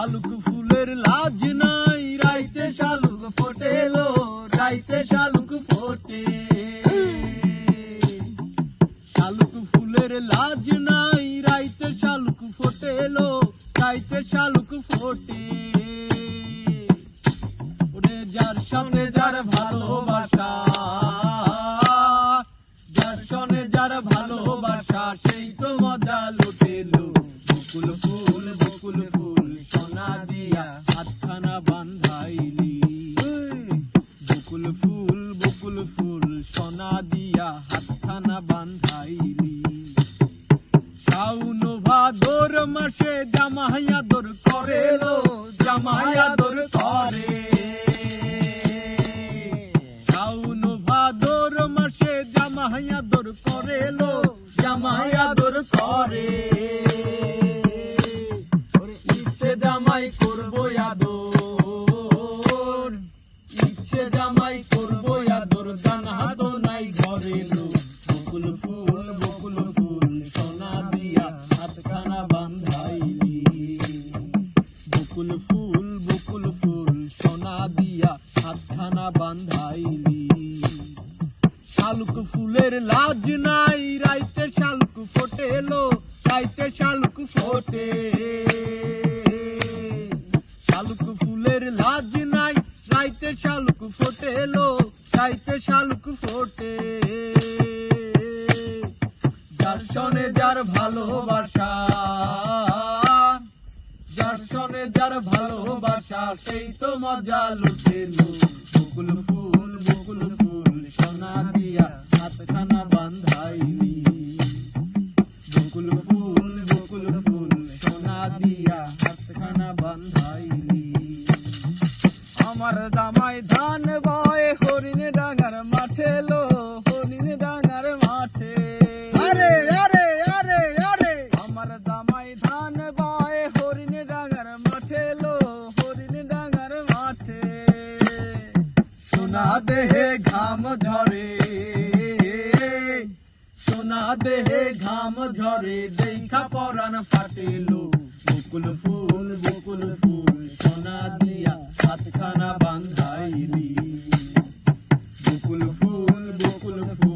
শালুক ফুলের লাজ নাই, রাইতে শালুক ফোটেলো, রাইতে শালুক ফোটে। শালুক ফুলের লাজ নাই, রাইতে শালুক ফোটেলো, রাইতে শালুক ফোটে। ওরে যার সঙ্গে যার ভালোবাসা, যার সঙ্গে যার ভালোবাসা, সেই তো মজা লুটেলো। বকুল ফুল বকুল ফুল। বকুল ফুল বকুল ফুল, সোনা দিয়া হাতখানা বান্ধাইলি। শাউন ভাদর মাসে জামাইয়া দর করেলো জামাইয়া দর করে। শাউন ভাদর মাসে জামাইয়া দর করেলো জামাইয়া দর করে। ইচ্ছে জামাই করব আদর জানা তো নাই ঘরে বকুল ফুল বকুল ফুল, সোনা দিয়া হাতখানা বান্ধাইলি। বকুল ফুল বকুল ফুল, সোনা দিয়া হাতখানা বান্ধাইলি। শালুক ফুলের লাজ নাই, রাইতে শালুক ফোটেলো, রাইতে শালুক ফোটে। ফোটেলো রাইতে শালুক ফোটে। যার সনে যার ভালোবাসা, যার সনে যার ভালোবাসা, সেই তো মজা লুটেলো ধান বায় হরিণ ডাঙার মাঠে লো, হরিণ ডাঙার মাঠে। সোনা দেহে ঘাম ঝরে, সোনা দেহে ঘাম ঝরে, দেখা পরাণ ফাটেলো বকুল ফুল বকুল ফুল, সোনা দিয়া হাতখানা বান্ধাইলি। বকুল ফুল বকুল ফুল